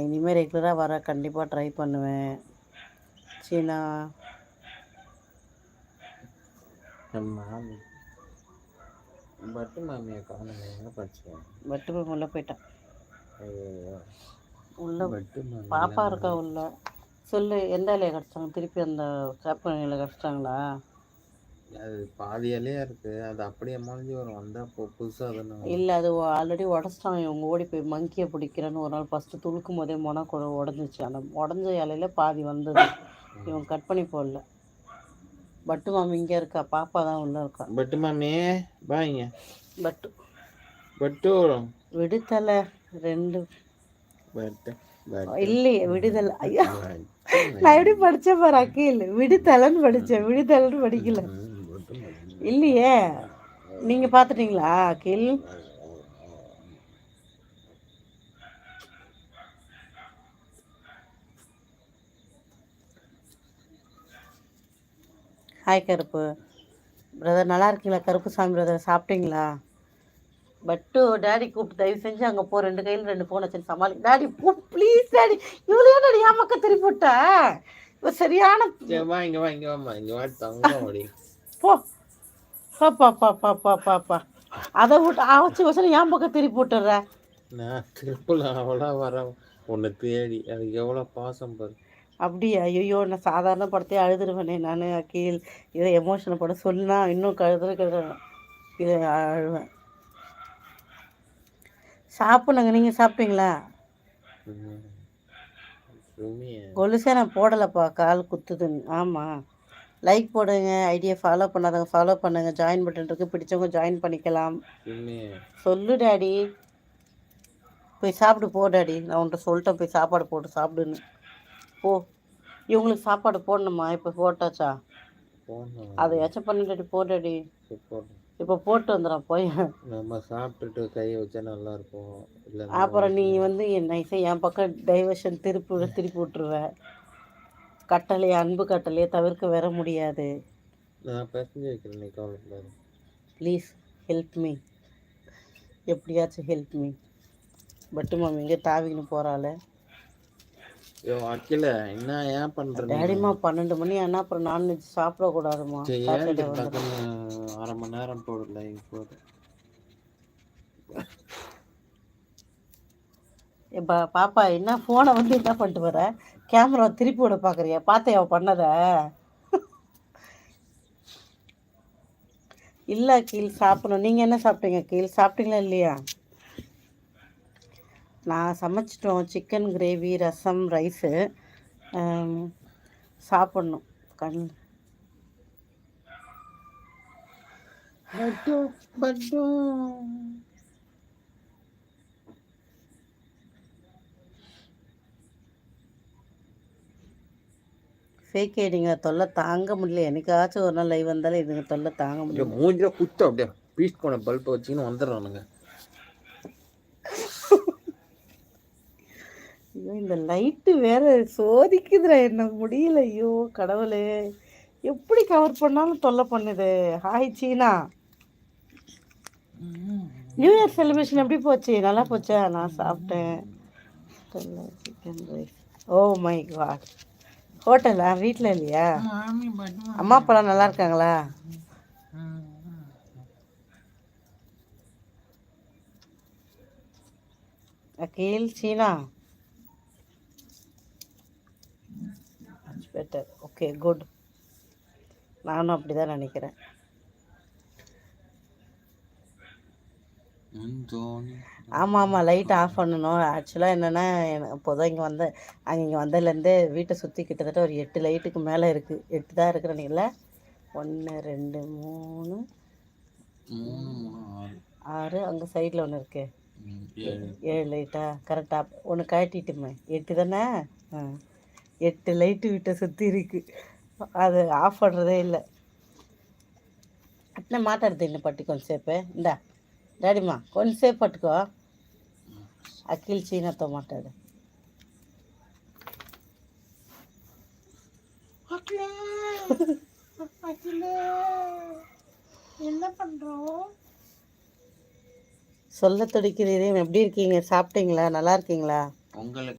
இனிமேல் ரெகுலராக வர கண்டிப்பாக ட்ரை பண்ணுவேன். சீனா. மாமி. பட்டு மாமியை காணும் படிச்சேன் பட்டு போய் உள்ளே போயிட்டான். உள்ள மாமி பாப்பா இருக்கா உள்ள? சொல்லு எந்த இலையை கிடச்சாங்க? திருப்பி அந்த சேப்ப இலையில கிடச்சிட்டாங்களா? அது பாதி இலையா இருக்கு. அது அப்படியே மறைஞ்சு வரும். வந்தா இப்போ புதுசாக தானே இல்லை அது ஆல்ரெடி உடச்சிட்டாங்க இவங்க ஓடி போய் மங்கியை பிடிக்கிறேன்னு ஒரு நாள் ஃபஸ்ட்டு துளுக்கும் போதே மொன உடஞ்சிச்சு. அந்த உடஞ்ச இலையில பாதி வந்தது. இவங்க கட் பண்ணி போடல. பட்டு மாமி இங்கே இருக்கா? பாப்பா தான் உள்ளே இருக்கா? பட்டு மாமி பாய்ங்க பட்டு. பட்டு விடுதலை ரெண்டு. இல்லையே விடுதலை. ஐயா. நான் எப்படி படித்தேன் பாரு அக்கீல். விடுதலைன்னு படித்தேன் விடுதலைன்னு படிக்கல. இல்லையே? நீங்கள் பார்த்துட்டீங்களா அக்கீல் ஹாய் கருப்பு. பிரதர் நல்லா இருக்கீங்களா? கருப்பு சாமி பிரதர் சாப்பிட்டீங்களா? பட்டு டேடி கூப்பிட்டு தயவு செஞ்சு அங்கே போ. ரெண்டு கையில் ரெண்டு ஃபோன் வச்சு சமாளி. டேடி போ ப்ளீஸ் டேடி இவ்வளோ டேடி ஏன் பக்கம் திருப்பி விட்ட இவ சரியான வா இங்க வா இங்க வாமா இங்க வா தங்கம் அப்படி போ. பாப்பா பாப்பா பாப்பா பா அதை விட்டு அவச்சு வசனம் ஏன் பக்கம் திருப்பி விட்டுற நான் திருப்பல அவளா வர உன்னை தேடி அதுக்கு எவ்வளவு பாசம் பாரு. அப்படியா? ஐயோ நான் சாதாரண படத்தையே அழுதுருவேனே நான் அக்கீல் இதை எமோஷனல் படம் சொல்லுனா இன்னும் கழுதுற கழுது இதை அழுவேன். சாப்பிடுங்க நீங்கள் சாப்பிட்டீங்களா? கொலுசே நான் போடலைப்பா கால் குத்துதுன்னு. ஆமாம் லைக் போடுங்க ஐடியா ஃபாலோ பண்ணாதவங்க ஃபாலோ பண்ணுங்க. ஜாயின் பட்டன் இருக்கு பிடிச்சவங்க ஜாயின் பண்ணிக்கலாம். சொல்லு டாடி. போய் சாப்பிடு போ டாடி. நான் உன்கிட்ட சொல்லிட்டேன் போய் சாப்பாடு போட்டு சாப்பிடுன்னு. போ. இவங்களுக்கு சாப்பாடு போடணுமா? இப்போ போட்டாச்சா? அதை எச்ச பண்ணி டாடி போ டாடி. போட்டோம் இப்போ போட்டு வந்துடுறேன் போய். நம்ம சாப்பிட்டுட்டு கையை வச்சா நல்லா இருக்கும் அப்புறம் நீ வந்து என் நைஸை என் பக்கம் டைவர்ஷன் திருப்பி திருப்பி விட்டுருவ. கட்டளையை அன்பு கட்டளையை தவிர்க்க வர முடியாது. நான் பேசஞ்சு வைக்கிறேன் நீ கவலைப்படாது ப்ளீஸ் ஹெல்ப் மீ எப்படியாச்சும் ஹெல்ப் மீ பட்டு மாமி இங்கே தாவின்னு போகிறாள் ஐயோ அக்கில என்ன ஏன் பண்ற? டேடிமா பன்னெண்டு மணி ஆனால் அப்புறம் நான்வெஜ் சாப்பிடக்கூடாதுமா அரை மணி நேரம் போடல போது இப்போ பாப்பா என்ன ஃபோனை வந்து என்ன பண்ணிட்டு வர? கேமரா திருப்பி விட பார்க்குறியா பார்த்தையா அவ பண்ணத? இல்லை கீழ் சாப்பிடணும். நீங்கள் என்ன சாப்பிட்டீங்க? கீழ் சாப்பிட்டீங்களா இல்லையா? நான் சமைச்சிட்டோம். சிக்கன் கிரேவி ரசம் ரைஸு சாப்பிட்ணும். கண். பட்டும் பட்டும் ஃபேக் ஐடிங்க தொல்லை தாங்க முடியல. என்னைக்காச்சும் ஒரு நாள் லைவ் வந்தாலும் இதுங்க தொல்லை தாங்க முடியல. மூஞ்சில குத்து அப்படியே. பீஸ் போன பல்ப் வச்சுக்கின்னு வந்துடுறானுங்க. ஐயோ இந்த லைட்டு வேற சோதிக்குதுடா. என்ன முடியல. ஐயோ கடவுளே. எப்படி கவர் பண்ணாலும் தொல்லை பண்ணுது. Hi Seena. New year celebration எப்படி போச்சு? நல்லா போச்சா? நான் சாப்பிட்டேன். Chicken rice oh my God ஹோட்டலா வீட்டில் இல்லையா? அம்மா அப்பாலாம் நல்லா இருக்காங்களா? Akhil Seena. Better okay good நானும் அப்படி தான் நினைக்கிறேன். ஆமாம் ஆமாம் லைட் ஆஃப் பண்ணணும் ஆக்சுவலாக என்னென்னா இப்போதான் இங்கே வந்த அங்கே இங்கே வந்ததுலேருந்தே வீட்டை சுற்றி கிட்டத்தட்ட ஒரு எட்டு லைட்டுக்கு மேலே இருக்குது எட்டு தான் இருக்கிறனிங்கள ஒன்று ரெண்டு மூணு ஆறு அங்கே சைடில் ஒன்று இருக்கு. ஏழு லைட்டா கரெக்டாக ஒன்று காட்டிட்டுமே. எட்டு தானே? ஆ. எட்டு லைட்டு வீட்டை சுற்றி இருக்குது அது ஆஃப் பண்ணுறதே இல்லை. அட்னே மாட்டாடுது இன்னும் பட்டி கொஞ்சம் சேப்பு. இந்தா. డాడీమా కొంతసేపు పట్టుకో అఖిల్ చీనతో మాట్లాడు என்ன பண்றோம் சொல்ல துடிக்கிறீரே எப்படி இருக்கீங்க சாப்பிட்டீங்களா நல்லா இருக்கீங்களா உங்களுக்கு